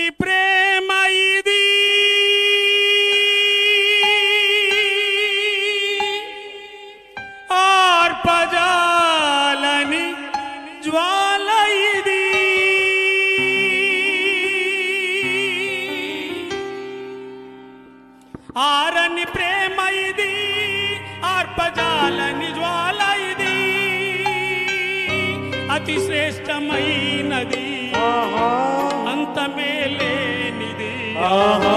వారి ప్రేమ ఇది. ఆర్పజాలని జ్వాల ఇది. ఆరని ప్రేమ ఇది ఆర్పజాలని జ్వాల ఇది. అతి శ్రేష్టమైనది. ఆహా. అమృతమే లేనిది. ఆహా.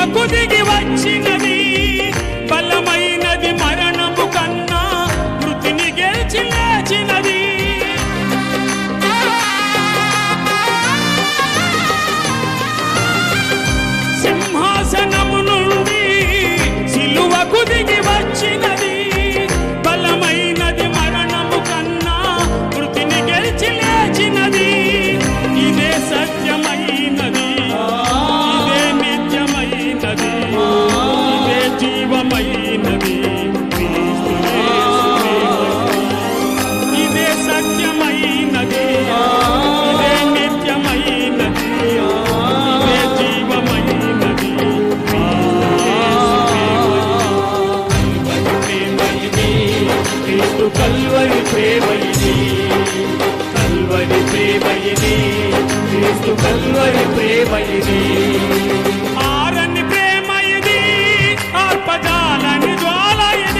నాకు దిగి వచ్చింది. కల్వరి ప్రేమయిని కల్వరి ప్రేమయిని క్రీస్తు కల్వరి ప్రేమయిని. ఆరని ప్రేమయిని ఆర్పజాలని జ్వాలయని.